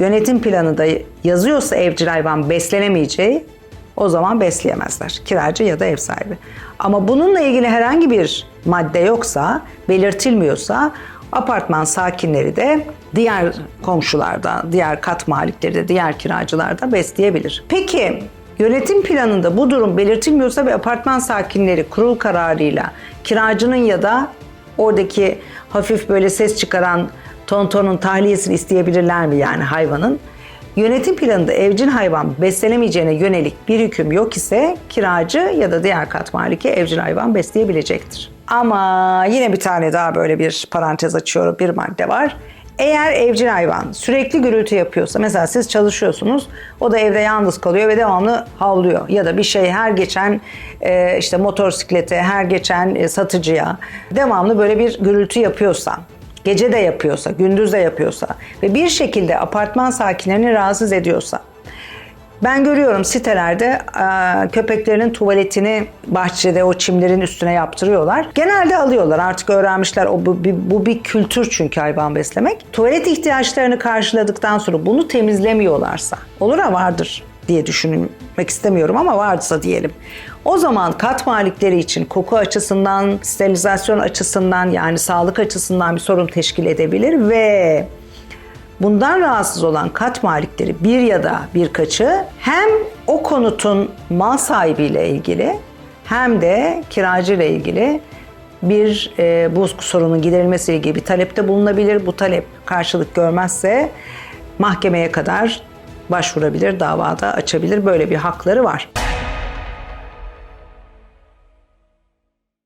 yönetim planında yazıyorsa evcil hayvan beslenemeyeceği o zaman besleyemezler. Kiracı ya da ev sahibi. Ama bununla ilgili herhangi bir madde yoksa, belirtilmiyorsa apartman sakinleri de diğer komşularda, diğer kat malikleri de, diğer kiracılar da besleyebilir. Peki yönetim planında bu durum belirtilmiyorsa ve apartman sakinleri kurul kararıyla kiracının ya da oradaki hafif böyle ses çıkaran tontonun tahliyesini isteyebilirler mi yani hayvanın? Yönetim planında evcil hayvan beslenemeyeceğine yönelik bir hüküm yok ise kiracı ya da diğer kat maliki evcil hayvan besleyebilecektir. Ama yine bir tane daha böyle bir parantez açıyorum bir madde var. Eğer evcil hayvan sürekli gürültü yapıyorsa mesela siz çalışıyorsunuz o da evde yalnız kalıyor ve devamlı havlıyor ya da bir şey her geçen e, işte motosiklete her geçen e, satıcıya devamlı böyle bir gürültü yapıyorsa gece de yapıyorsa, gündüz de yapıyorsa ve bir şekilde apartman sakinlerini rahatsız ediyorsa ben görüyorum sitelerde e, köpeklerinin tuvaletini bahçede o çimlerin üstüne yaptırıyorlar. Genelde alıyorlar artık öğrenmişler o bu, bir- bu bir kültür çünkü hayvan beslemek. Tuvalet ihtiyaçlarını karşıladıktan sonra bunu temizlemiyorlarsa olur ha vardır diye düşünmek istemiyorum ama varsa diyelim. O zaman kat malikleri için koku açısından, sterilizasyon açısından yani sağlık açısından bir sorun teşkil edebilir ve Bundan rahatsız olan kat malikleri bir ya da birkaçı hem o konutun mal sahibiyle ilgili hem de kiracı ile ilgili bir e, bu sorunun giderilmesiyle ilgili bir talepte bulunabilir. Bu talep karşılık görmezse mahkemeye kadar başvurabilir, davada açabilir. Böyle bir hakları var.